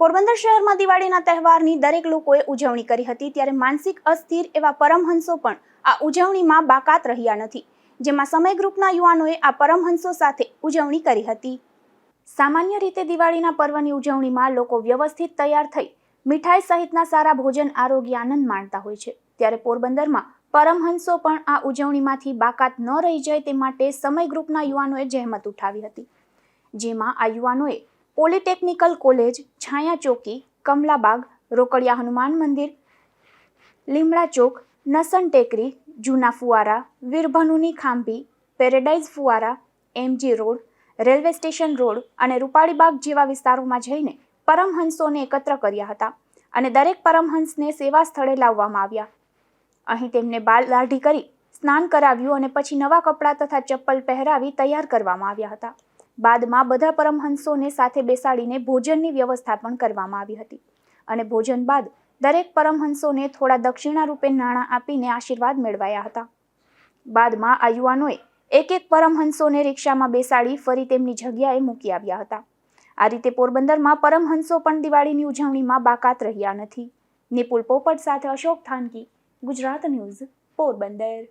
પોરબંદર શહેરમાં દિવાળીના તહેવારની દરેક લોકોએ ઉજવણી કરી હતી ત્યારે માનસિક અસ્થિર એવા પરમહંસો પણ આ ઉજવણીમાં બાકાત રહ્યા નથી. જેમાં સમય ગ્રુપના યુવાનોએ આ પરમહંસો સાથે ઉજવણી કરી હતી. સામાન્ય રીતે દિવાળીના પર્વની ઉજવણીમાં લોકો વ્યવસ્થિત તૈયાર થઈ મીઠાઈ સહિતના સારા ભોજન, આરોગ્ય, આનંદ માણતા હોય છે. ત્યારે પોરબંદરમાં પરમહંસો પણ આ ઉજવણીમાંથી બાકાત ન રહી જાય તે માટે સમય ગ્રુપના યુવાનોએ જહેમત ઉઠાવી હતી. જેમાં આ યુવાનોએ પોલિટેકનિકલ કોલેજ છાયા ચોકી કમલાબાગ, રોકડિયા હનુમાન મંદિર, લીમડા ચોક, નસન ટેકરી, જૂના ફુવારા, વીરભનુની ખાંભી, પેરેડાઇઝ ફુવારા, MG road, railway station road અને રૂપાળીબાગ જેવા વિસ્તારોમાં જઈને પરમહંસોને એકત્ર કર્યા હતા અને દરેક પરમહંસને સેવા સ્થળે લાવવામાં આવ્યા. અહીં તેમને બાલ દાઢી કરી સ્નાન કરાવ્યું અને પછી નવા કપડાં તથા ચપ્પલ પહેરાવી તૈયાર કરવામાં આવ્યા હતા. બાદમાં બધા પરમહંસોને સાથે બેસાડીને ભોજનની વ્યવસ્થા પણ કરવામાં આવી હતી. અને ભોજન બાદ દરેક પરમહંસોને થોડા દક્ષિણા રૂપે નાણાં આપીને આશીર્વાદ મેળવાયા હતા. બાદમાં આ યુવાનોએ એક એક પરમહંસોને રિક્ષામાં બેસાડી ફરી તેમની જગ્યાએ મૂકી આવ્યા હતા. આ રીતે પોરબંદરમાં પરમહંસો પણ દિવાળીની ઉજવણીમાં બાકાત રહ્યા નથી. નિપુલ પોપટ સાથે અશોક થાનકી, ગુજરાત ન્યૂઝ, પોરબંદર.